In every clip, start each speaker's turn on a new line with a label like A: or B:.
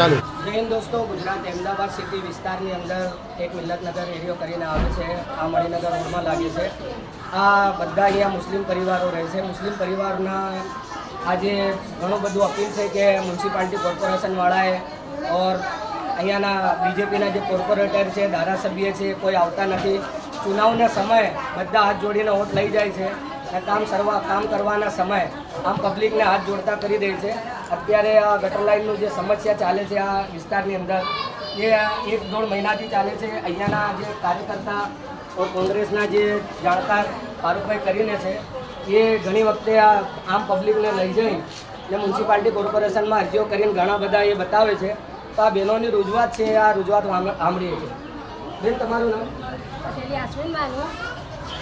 A: ચાલુ.
B: જૈન દોસ્તો, ગુજરાત અમદાવાદ સિટી વિસ્તારની અંદર એક મિલ્લતનગર એરિયો કરીને આવે છે. આ મણિનગર રોડમાં લાગે છે. આ બધા અહીંયા મુસ્લિમ પરિવારો રહે છે. મુસ્લિમ પરિવારના આજે ઘણું બધું અપીલ છે કે મ્યુનિસિપાલિટી કોર્પોરેશનવાળાએ ઓર અહીંયાના બીજેપીના જે કોર્પોરેટર છે, ધારાસભ્ય છે, કોઈ આવતા નથી. ચુનાવના સમયે બધા હાથ જોડીને વોટ લઈ જાય છે કામ સર્વા કામ કરવાના સમયે આમ પબ્લિકને હાથ જોડતા કરી દે છે. અત્યારે આ ગટર લાઇનનું જે સમસ્યા ચાલે છે આ વિસ્તારની અંદર, એ એક દોઢ મહિનાથી ચાલે છે. અહીંયાના જે કાર્યકર્તા કોંગ્રેસના જે જાણકાર ફારૂકભાઈ કરીને છે, એ ઘણી વખતે આ આમ પબ્લિકને લઈ જઈ ને મ્યુનિસિપાલિટી કોર્પોરેશનમાં અરજીઓ કરીને ઘણા બધા એ બતાવે છે. તો આ બહેનોની રજૂઆત છે, આ રજૂઆત સાંભળીએ છીએ બેન, તમારું નામ?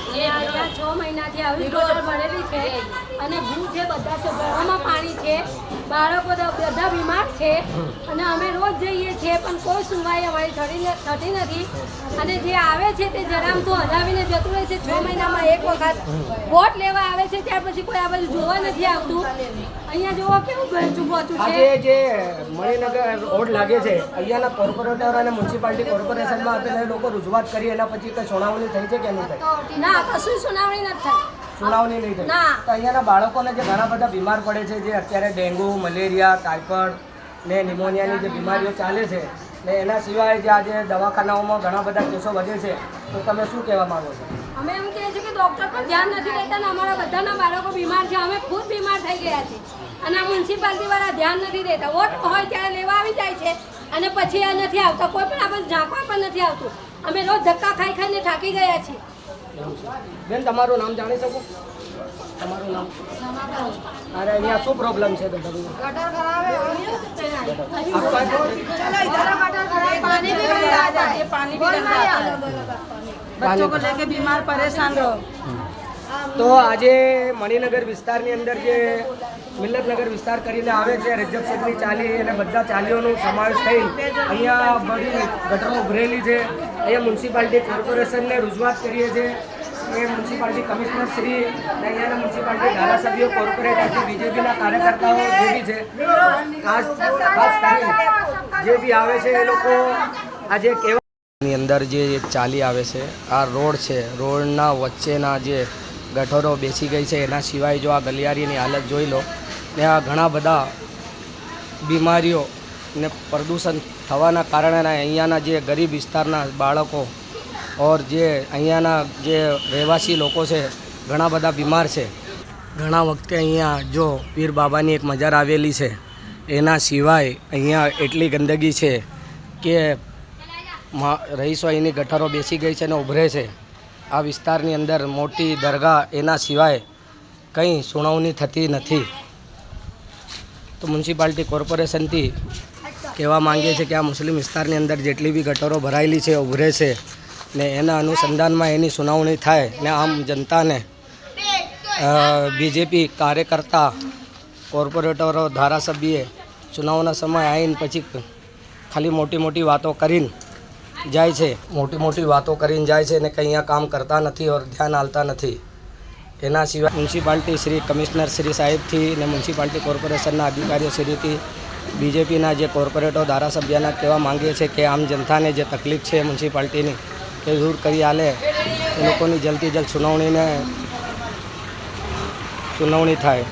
C: આશ્વિન અહીંયા છ મહિનાથી આવી ગટર ભરેલી છે અને ભૂ છે બધા છે ઘરોમાં પાણી છે, બાળકો બધા બીમાર છે અને અમે રોજ જઈએ છીએ, પણ કોઈ સુવાઈ અમારી થતી થતી નથી. અને જે આવે છે તે જરામ તો જતું રહે છે. છ મહિનામાં એક વખત વોટ લેવા આવે છે, ત્યાર પછી કોઈ આ બધું જોવા નથી આવતું. અહીંયા જોવો કેવું ગંચું પહોંચું છે
B: આજે જે મણિનગર રોડ લાગે છે અહીંયાના કોર્પોરેટર અને મ્યુનિસિપાલિટી કોર્પોરેશનમાં આપણે લોકો રજૂઆત કરી એના પછી કંઈ સુનાવણી થઈ છે કે નહીં થઈ?
C: ના કશું સુનાવણી નથી થઈ.
B: સુનાવણી નહીં થઈ? તો અહીંયાના બાળકોને જે ઘણા બધા બીમાર પડે છે જે અત્યારે ડેન્ગુ મલેરિયા ટાઇફોઇડ ને નિમોનિયાની જે બીમારીઓ ચાલે છે ને એના સિવાય જે આજે દવાખાનાઓમાં ઘણા બધા કેસો વધે છે તો તમે શું કહેવા માંગો છો?
C: અમે એમ કહીએ છીએ કે ડૉક્ટર પણ ધ્યાન નથી ને અમારા બધાના બાળકો બીમાર છે અમે ખુદ બીમાર થઈ ગયા છે અને આ મ્યુનિસિપાલિટી વાળા ધ્યાન નથી દેતા વોટ હોય ત્યારે લેવા આવી જાય છે અને પછી આ નથી આવતા કોઈ પણ આપણને ઝાંકવા પણ નથી આવતું અમે રોજ ધક્કા ખાઈ ખાઈને થાકી ગયા છીએ
B: એવું છે. બેન તમારું નામ જાણી શકું તમારું નામ અરે અહીંયા શું પ્રોબ્લેમ છે બેટા
D: पानी भी गंदा आ जाए पानी भी गंदा आता है बच्चों को लेके बीमार परेशान रहो
B: તો આજે મણિનગર વિસ્તારની અંદર જે મિલ્લતનગર વિસ્તાર કરીને આવે છે, રજબ શેખની ચાલી અને બધા ચાલીઓનો સમાવેશ થઈ અહીંયા બધી ગટરો ઉભરેલી છે. અહીંયા મ્યુનિસિપાલિટી કોર્પોરેશનને રજૂઆત કરીએ છીએ. એ મ્યુનિસિપાલિટી કમિશનર શ્રી અહીંયાના મ્યુનિસિપાલિટી ધારાસભ્યો, કોર્પોરેટર બીજેપીના કાર્યકર્તાઓ જે બી છે. ખાસ ખાસ કરીને જે બી આવે છે એ લોકો આજે કેવા અંદર જે ચાલી આવે છે, આ રોડ છે, રોડના વચ્ચેના જે ગટરો બેસી ગઈ છે. એના સિવાય જો આ ગલિયારીની હાલત જોઈ લો, ને આ ઘણા બધા બીમારીઓ ને પ્રદૂષણ થવાના કારણે અહીંયાના જે ગરીબ વિસ્તારના બાળકો ઓર જે અહીંયાના જે રહેવાસી લોકો છે, ઘણા બધા બીમાર છે. ઘણા વખતે અહીંયા જો પીર બાબાની એક મજાર આવેલી છે. એના સિવાય અહીંયા એટલી ગંદકી છે કે રહીશો અહીંની ગટરો બેસી ગઈ છે અને ઉભરે છે. આ વિસ્તારની અંદર મોટી દરગાહ એના સિવાય કંઈ સુનાવણી થતી નથી. તો મ્યુનિસિપાલિટી કોર્પોરેશનથી કહેવા માંગીએ છીએ કે આ મુસ્લિમ વિસ્તારની અંદર જેટલી બી ગટરો ભરાયેલી છે, ઉભરે છે ને એના અનુસંધાનમાં એની સુનાવણી થાય ને આમ જનતાને બીજેપી કાર્યકર્તા, કોર્પોરેટરો, ધારાસભ્યે ચુનાવના સમય આવીને પછી ખાલી મોટી મોટી વાતો કરીને જાય છે, મોટી મોટી વાતો કરીને જાય છે ને કંઈ કામ કરતા નથી ઓર ધ્યાન આલતા નથી. એના સિવાય મ્યુનિસિપાલિટી શ્રી કમિશનર શ્રી સાહેબથી અને મ્યુનિસિપાલિટી કોર્પોરેશનના અધિકારીઓ શ્રીથી બીજેપીના જે કોર્પોરેટો ધારાસભ્યના કહેવા માંગીએ છીએ કે આમ જનતાને જે તકલીફ છે મ્યુનિસિપાલિટીની તે દૂર કરી આલે. એ લોકોની જલ્દી જલ્દ સુનાવણીને સુનાવણી થાય.